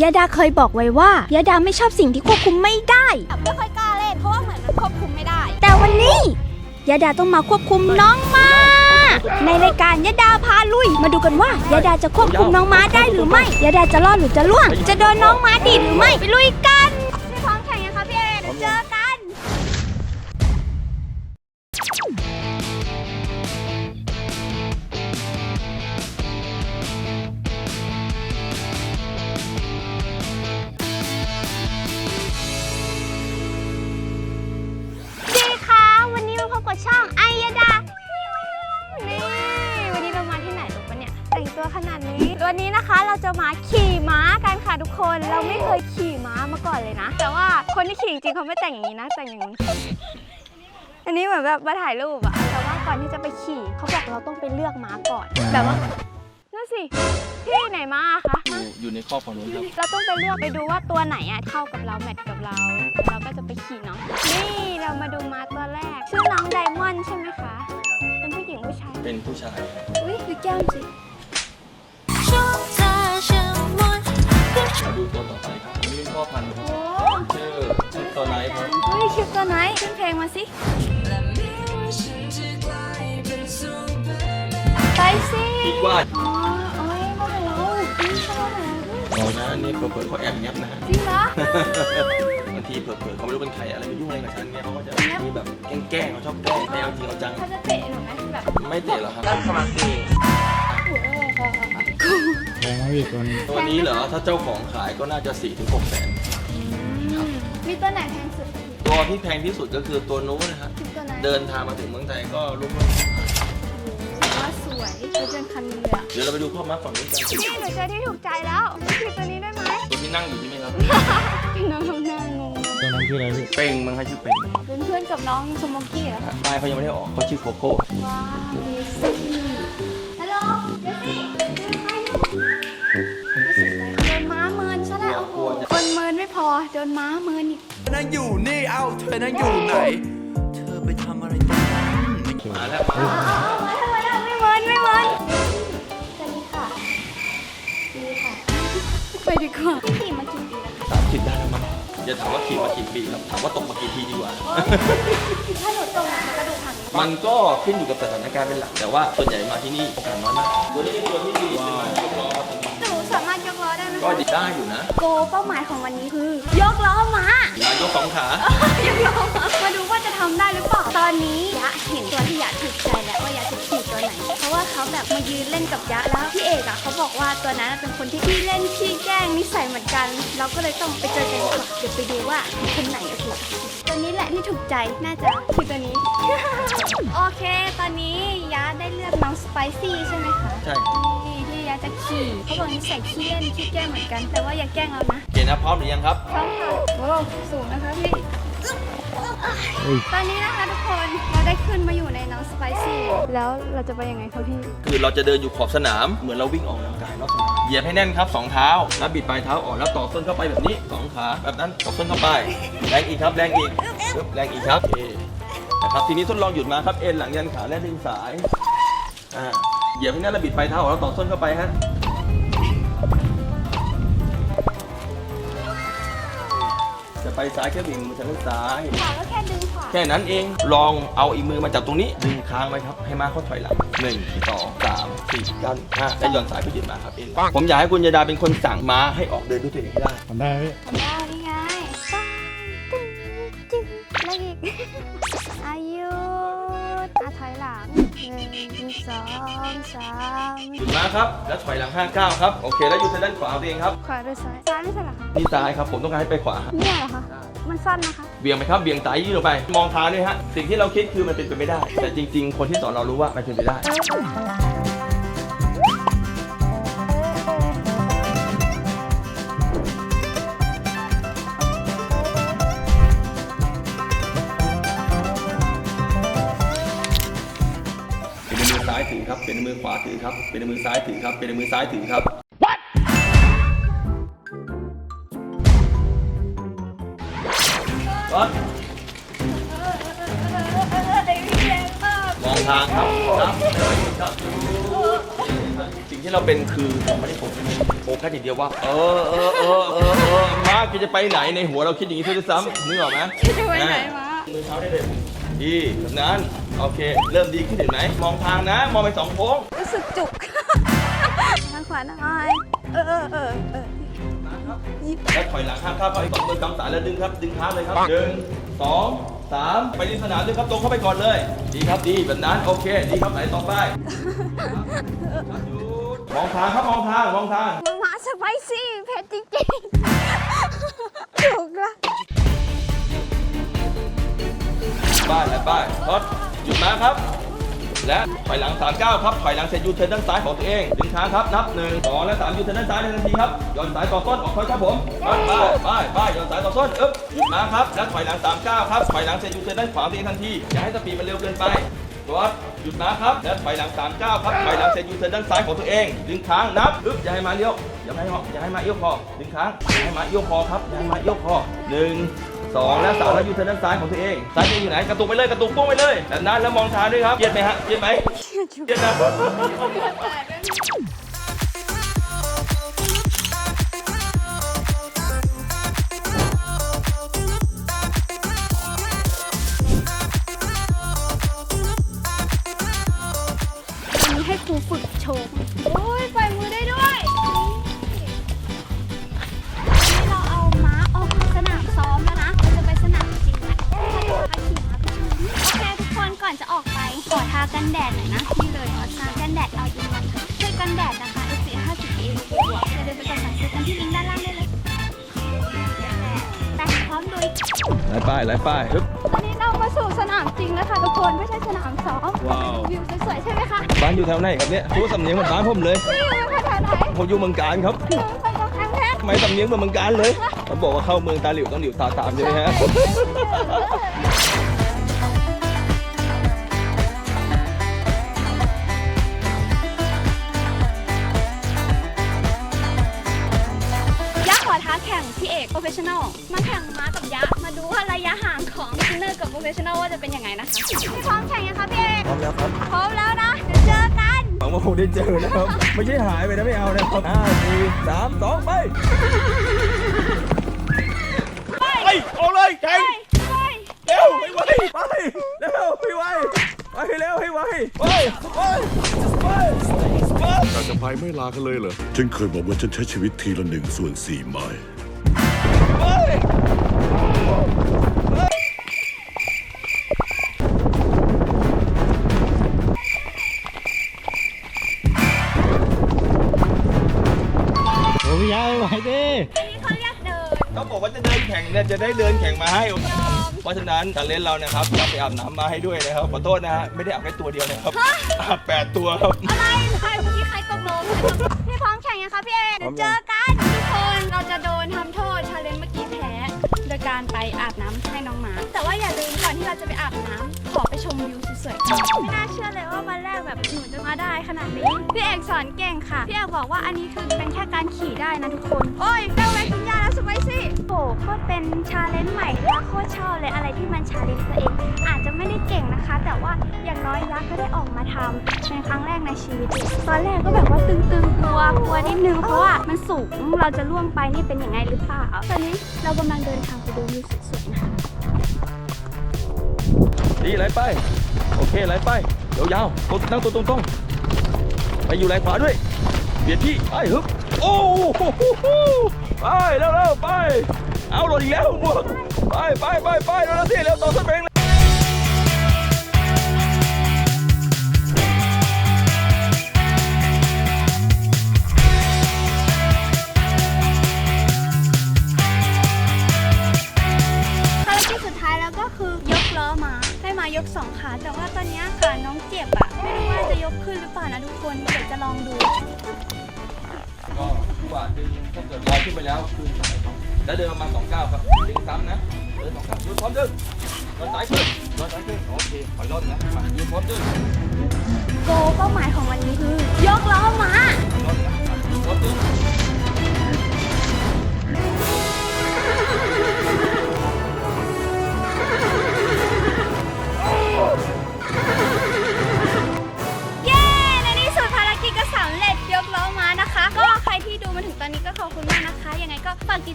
ยาดาเคยบอกไว้ว่ายาดาไม่ชอบสิ่งที่ควบคุมไม่ได้ ไม่ค่อยกล้าเล่นเพราะว่าเหมือนมันควบคุมไม่ได้ แต่วันนี้ยาดาต้องมาควบคุมน้องม้าในรายการยาดาพาลุย มาดูกันว่ายาดาจะควบคุมน้องม้าได้หรือไม่ยาดาจะรอดหรือจะล่วง จะโดนน้องม้าดีดหรือไม่ไปลุยกัน จะมาขี่ม้ากันค่ะทุกคน เราไม่เคยขี่ม้ามาก่อนเลยนะ แต่ว่าคนที่ขี่จริงๆเขาไม่แต่งอย่างนี้นะ แต่งอย่างนู้นอันนี้เหมือนแบบมาถ่ายรูปอะแต่ว่าก่อนที่จะไปขี่ เขาบอกเราต้องไปเลือกม้าก่อนแบบว่านั่นสิพี่ไหนม้าอะคะอยู่อยู่ในข้อของนู้นครับเราต้องไปเลือกไปดูว่าตัวไหนอะเข้ากับเราแมทกับเรา เราก็จะไปขี่เนาะนี่เรามาดูม้าตัวแรกชื่อน้องไดมอนด์ใช่ไหมคะ เป็นผู้หญิงผู้ชายเป็นผู้ชายอุ้ยดูแก้มสิ มาดูตัวต่อไปครับอันนี้เป็นพ่อพันธุ์ครับโอ้ชื่อชื่อตัวไนท์ครับ เฮ้ยคลิปตัวไหนขึ้นเพลงมาสิไปสิคิดว่าอ๋อโอ้ยมาหาเราพี่ชอบหาเราอ๋อนะอันนี่เผลอๆเขาแอบแงบนะฮะจริงเหรอ บางทีเผลอๆเขาไม่รู้เป็นใครอะไรไปยุ่งอะไรกับฉันเนี่ยเขาก็จะมีแบบแกล้งๆเขาชอบแกล้งไม่เอาจริงเอาจังเขาจะเตะหนูไหมแบบไม่เตะหรอกครับตั้งสมาธิ โอ้โห แรงมากพี่ตัวนี้ตัวนี้เหรอ ถ้าเจ้าของขายก็น่าจะ4ี่ถึงหกแสนมีตัวไหนแพงสุดตัวที่แพงที่สุดก็คือตัวนู้นนะฮะตัวไหนเดินทางมาถึงเมืองไทยก็รุ่มว่าสวยเป็นเจนคันนี้เลยอะๆเดี๋ยวเราไปดูพ่อม้าฝั่งนู้นกันนี่หนูเจอที่ถูกใจแล้วคือตัวนี้ได้ไหมตัวที่นั่งอยู่ใช่ไหมครับ น้องทำหน้างงตัวนั้นชื่ออะไรพี่เป้งมั้งให้ชื่อเป้งเป็นเพื่อนกับน้องสโมกกี้เหรอป้ายเขายังไม่ได้ออกเขาชื่อโคโค่ว้าวดีสิฮัลโหลเดซี่ พอโดนม้าเมินอีกนั่งอยู่นี่ เอ้าเธอนั่งอยู่ไหน เธอไปทำอะไรตรงนั้นมาแล้วมาทำไมอะไม่เมินไม่เมินสวัสดีค่ะดีค่ะ ไปดีกว่าพี่ขี่มากี่ปีแล้วคะสามสิบได้แล้วมั้งอย่าถามว่าขี่มากี่ปีครับถามว่าตกมากี่ทีดีกว่า ถ้าหนูตรงมันกระดูกหักมันก็ขึ้นอยู่กับสถานการณ์เป็นหลัก แต่ว่าส่วนใหญ่มาที่นี่โอกาสน้อยมากตัวนี้เป็นตัวที่ดีเป็นมันยกล้อครับ กล้อได้ไหมก็คะดีได้อยู่นะโกเป้าหมายของวันนี้คือ ยกล้อม้ามายกสองขายกล้อม้ามาดูว่าจะทำได้หรือเปล่าตอนนี้ยะเห็นตัวที่ยะถูกใจแล้วว่ายะจะขี่ตัวไหน เพราะว่าเขาแบบมายืนเล่นกับยะแล้วพี่เอกอะเขาบอกว่าตัวนั้นเป็นคนที่ขี้เล่นขี้แกล้งนิสัยเหมือนกัน เราก็เลยต้องไปเจอกันดีกว่าเดี๋ยวไปดูว่าคนไหนโอเคตัวนี้แหละที่ถูกใจน่าจะคือตัวนี้ โอเค ตอนนี้ยะได้เลือกน้องสไปซี่ใช่ไหมคะ ใช่ นี่ ที่ยะจะขี่เขาบอกนิสัยขี้เล่นขี้แกล้งเหมือนกัน แต่ว่าอย่าแกล้งเรานะเกณฑ์นะพร้อมหรือยังครับพร้อมค่ะโอ้สูงนะคะพี่อุ้ย ตอนนี้นะคะทุกคนเราได้ขึ้นมาอยู่ในน้องสไปซี่แล้วเราจะไปยังไงคะพี่คือเราจะเดินอยู่ขอบสนามเหมือนเราวิ่งออกกำลังกายรอบสนามเหยียบให้แน่นครับสองเท้าแล้วบิดปลายเท้าออกแล้วต่อส้นเข้าไปแบบนี้สองขาแบบนั้นต่อส้นเข้าไป แรงอีกครับแรงอีกปึ๊บแรงอีกครับโอเคนะครับทีนี้ทดลองหยุดมาครับเอ็นหลังยันขาและดึงสายอ่าเห ยียบให้แน่นแล้วบิดปลายเท้าออกแล้วต่อส้นเข้าไปฮะจะไปซ้ายแค่วิ่งมือทางด้านซ้ายขาก็แค่ดึงขวาแค่นั้นเองลองเอาอีกมือมาจับตรงนี้ดึงค้างไว้ครับให้มาเขาถอยหลังหนึ่งสองสามสี่กันห้าแล้วหย่อนสายเพื่อหยุดมาครับเองผมอยากให้คุณยาดาเป็นคนสั่งม้าให้ออกเดินด้วยตัวเองให้ได้ ทำได้ไหมพี่ ทำได้ สองสามหยุดมาครับ แล้วถอยหลัง5ก้าวครับ โอเค แล้วอยู่ทางด้านขวาตัวเองครับ ขวาหรือซ้ายซ้ายไม่ใช่เหรอคะนี่ซ้ายครับ ผมต้องการให้ไปขวาฮะเนี่ยเหรอคะ มันสั้นนะคะ เบี่ยงไปครับ เบี่ยงสายยืดออกไป มองเท้าด้วยฮะ สิ่งที่เราคิดคือมันเป็นไปไม่ได้ แต่จริง ๆ คนที่สอนเรารู้ว่ามันเป็นไปได้ ครับ เป็นในมือขวาถือครับ เป็นในมือซ้ายถือครับ เป็นในมือซ้ายถือครับ What? มองทางครับครับครับสิ่งที่เราเป็นคือผมไม่ได้โฟกัสโฟกัสอย่างเดียวว่า เออเออเออแกจะไปไหนในหัวเราคิดอย่างนี้ด้วยซ้ำนึกออกไหมจะไปไหนมามือเท้าได้เลยดีแบบนั้น โอเค เริ่มดีขึ้นเห็นไหมมองทางนะ มองไปสองโค้งรู้สึกจุก ทางขวาหน่อยเออเออเออเออแล้วถอยหลังห้ามเข้าไปสองมือกำสายแล้วดึงครับ ดึงเท้าเลยครับหนึ่งสองสามไปที่สนามด้วยครับตรงเข้าไปก่อนเลย ดีครับดีแบบนั้นโอเค ดีครับไหนต่อไปมองทางครับมองทางมองทางมามาสไปซี่เผ็ดจริงๆจุกละป้ายและป้ายทด หยุดมาครับ และถอยหลัง 39 ครับถอยหลังเสร็จยูเทิร์นด้านซ้ายของตัวเองดึงค้างครับนับ1 2และ3ยูเทิร์นด้านซ้ายในทันทีครับย้อนสายต่อต้นออกถอยครับผมป้ายป้ายป้ายป้ายย้อนสายต่อต้นอึ๊บหยุดมาครับและถอยหลัง 39 ครับถอยหลังเสร็จยูเทิร์นด้านขวาตัวเองทันทีอย่าให้สปีดมันเร็วเกินไป ตัวหยุดมาครับและถอยหลัง39ครับไปหลังเสร็จยูเทิร์นด้านซ้ายของตัวเอง ดึงค้างนับอึ๊บอย่าให้มาเลี้ยวอย่าให้มาอย่าให้มาเอี้ยวคอดึงค้างอย่าให้มาเอี้ยวคอครับอย่าให้มาเอี้ยวคอหนึ่งสองและสามแล้วยูเทิร์นด้านซ้ายของตัวเองซ้ายตัวเองอยู่ไหนกระตุกไปเลยกระตุกปุ้งไปเลยแต่นั้นแล้วมองทางด้วยครับเย็นไหมฮะเย็นไหมเย็นนะ โชว์ ไหลป้ายไหลป้ายฮึบวันนี้เรามาสู่สนามจริงแล้วค่ะทุกคนไม่ใช่สนามซ้อมว้าววิวสวยๆใช่ไหมคะบ้านอยู่แถวไหนครับเนี่ยรู้สำเนียงเหมือนบ้านผมเลยนี่อยู่แถวไหนผมอยู่เมืองการครับหนูไปกำแพงเพชรทำไมสำเนียงเหมือนเมืองการเลยเขาบอกว่าเข้าเมืองตาหลิวต้องหลิวตาตามใช่ไหมฮะ กโปรเฟชชั่นอลมาแข่งม้ากับยักษ์มาดูว่าระยะห่างของ b ิ g เนอร์กับโปรเฟชชั่นอลว่าจะเป็นยังไงนะคะพี่พร้อมแข่งยังคะพี่เอกพร้อมแล้วครับพร้อมแล้วนะเดี๋ยวเจอกันหวังว่าผมได้เจอนะครับ ไม่ใช่หายไปนะไม่เอานะครับห้าสี่สามสองไปไปเอาเลยแข่งไปเร็วให้ไวไปเร็วให้ไวไปเร็วให้ไวไปไปไปไปเราจะไปไม่ลากันเลยเหรอฉันเคยบอกว่าฉันใช้ชีวิตทีละหนึ่งส่วนสี่ไม้ โอ้พี่ยายไหวดิอันนี้เขาเรียกเดินเขาบอกว่าจะเดินแข่งเนี่ยจะได้เดินแข่งมาให้เพราะฉะนั้นการเล่นเรานะครับเราไปอาบน้ำมาให้ด้วยนะครับขอโทษนะฮะไม่ได้อาบแค่ตัวเดียวนะครับอาบแปดตัวครับ อะไรใครเมื่อกี้ใครตกลงพี่พร้อมแข่งยังคะพี่เอกเดี๋ยวเจอกันทุกคน น้องหมา แต่ว่าอย่าลืมก่อนที่เราจะไปอาบน้ำขอไปชมวิวสวยๆก่อนไม่น่าเชื่อเลยว่าวันแรกแบบหนูจะมาได้ขนาดนี้ พี่เอกสอนเก่งค่ะ พี่เอกบอกว่าอันนี้คือเป็นแค่การขี่ได้นะทุกคน โอ้ยเร็วไปกินยาแล้วสไปซี่โอ้โคตรเป็นชาเลนจ์ใหม่และโคตรชอบเลยอะไรที่มันชาเลนจ์ตัวเอง อาจจะไม่ได้เก่งนะคะ แต่ว่าอย่างน้อยยักษ์ก็ได้ออกมาทำเป็นครั้งแรกในชีวิต ตอนแรกก็แบบว่าตึงๆกลัวกลัวนิดนึงเพราะว่ามันสูงเราจะล่วงไปนี่เป็นยังไงหรือเปล่าตอนนี้เรากำลังเดินทางไปดูวิวสวยๆนะคะ ดีไหลไป โอเคไหลไปยาวๆตัวนั่งตัวตรงๆไปอยู่ไหลขวาด้วยเบียดพี่ไปฮึบโอ้โหไปเร็วๆไป เอาหล่นอีกแล้วหมวกไปไปไปไปเร็วๆสิเร็วต่อสเปง ถ้าเกิดลอยขึ้นไปแล้วคืนสายครับแล้วเดินประมาณสองก้าวครับดึงซ้ำนะเดินสองก้าวยืนพร้อมดึงลอยซ้ายขึ้นลอยซ้ายขึ้นโอเคถอยร่นนะมายืนพร้อมดึงโกเป้าหมายของวันนี้คือยกล้อมาปล่อยร่นนะมายืนพร้อมดึง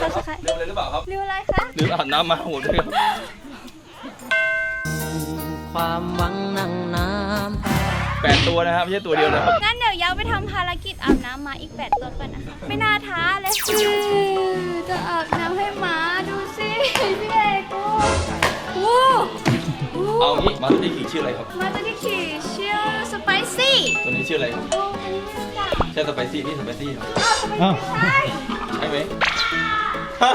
กดไลค์กด subscribe เร็วเลยหรือเปล่าครับเร็วอะไรคะ หรืออาบน้ำมาหมดเลยครับความหวังนั่งน้ำตาแปดตัวนะครับไม่ใช่ตัวเดียวนะครับ งั้นเดี๋ยวยาวไปทำภารกิจอาบน้ำมาอีก 8 ตัวก่อนนะคะไม่น่าท้าเลยจะอาบน้ำให้หมาดูสิพี่เอกโอ้โหเอางี้มาตัวนี้ขี่ชื่ออะไรครับ มาตัวที่ขี่ชื่อสไปซี่ตัวนี้ชื่ออะไรครับ โอ้อันนี้ไม่รู้จักใช่สไปซี่นี่สไปซี่ครับอ้าวสไปอ้าวซี่ใช่ ใช่ไหม ใช่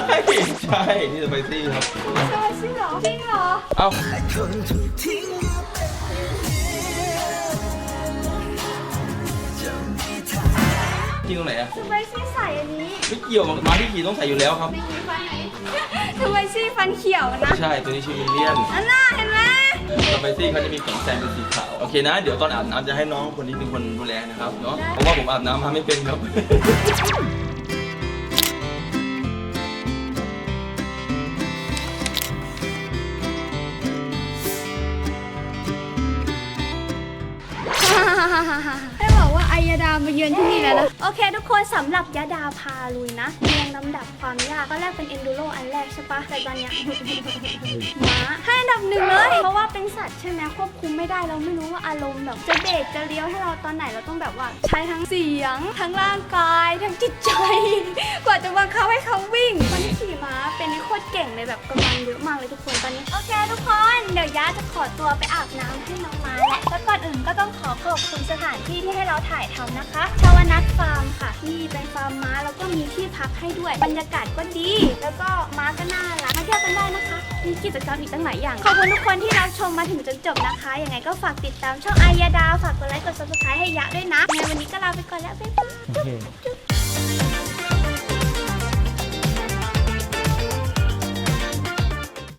ใช่นี่สไปซี่ครับสไปซี่เหรอจริงเหรอเอ้าที่ตรงไหนอะสไปซี่ใส่อันนี้ไม่เกี่ยวมาที่ขี่ต้องใส่อยู่แล้วครับในกี่ฟันไหนสไปซี่ฟันเขียวนะใช่ตัวนี้ชื่อมิเลียนอันน่าเห็นไหมสไปซี่เขาจะมีขนแซมเป็นสีขาวโอเคนะ เดี๋ยวตอนอาบน้ำจะให้น้องคนนี้เป็นคนดูแลนะครับเนาะเพราะว่าผมอาบน้ำมาไม่เป็นครับ ให้บอกว่าไอยาดามาเยือนที่นี่แล้วนะโอเค ทุกคนสำหรับยาดาพาลุยนะเรียงลำดับความยากก็แรกเป็นเอนดูโรอันแรกใช่ปะแต่ตอนเนี้ย ม้าให้อันดับหนึ่งเลย เพราะว่าเป็นสัตว์ใช่ไหมควบคุมไม่ได้เราไม่รู้ว่าอารมณ์แบบจะเบรกจะเลี้ยวให้เราตอนไหนเราต้องแบบว่า ใช้ทั้งเสียง ทั้งร่างกาย ทั้งจิตใจ กว่าจะบังคับให้เขาวิ่งคนที่ขี่ม้าเป็นโคตรเก่งเลยแบบกำลังเยอะมากเลยทุกคนตอนนี้โอเคทุกคนเดี๋ยวย่าจะขอตัวไปอาบน้ำให้น้องม้าแหละแล้วก่อนอื่นก็ต้องขอขอบคุณสถานที่ที่ให้เราถ่ายทำนะคะชาวนัทฟาร์มค่ะ ที่เป็นฟาร์มม้าแล้วก็มีที่พักให้ด้วย บรรยากาศก็ดี แล้วก็ม้าก็น่ารัก มาเที่ยวกันได้นะคะ มีกิจกรรมอีกตั้งหลายอย่าง ขอบคุณทุกคนที่รับชมมาถึงจนจบนะคะ ยังไงก็ฝากติดตามช่องอายาดา ฝากกดไลค์ กดซับสไครต์ให้ยะด้วยนะยังไงวันนี้ก็ลาไปก่อนแล้ว บ๊ายบาย โอเค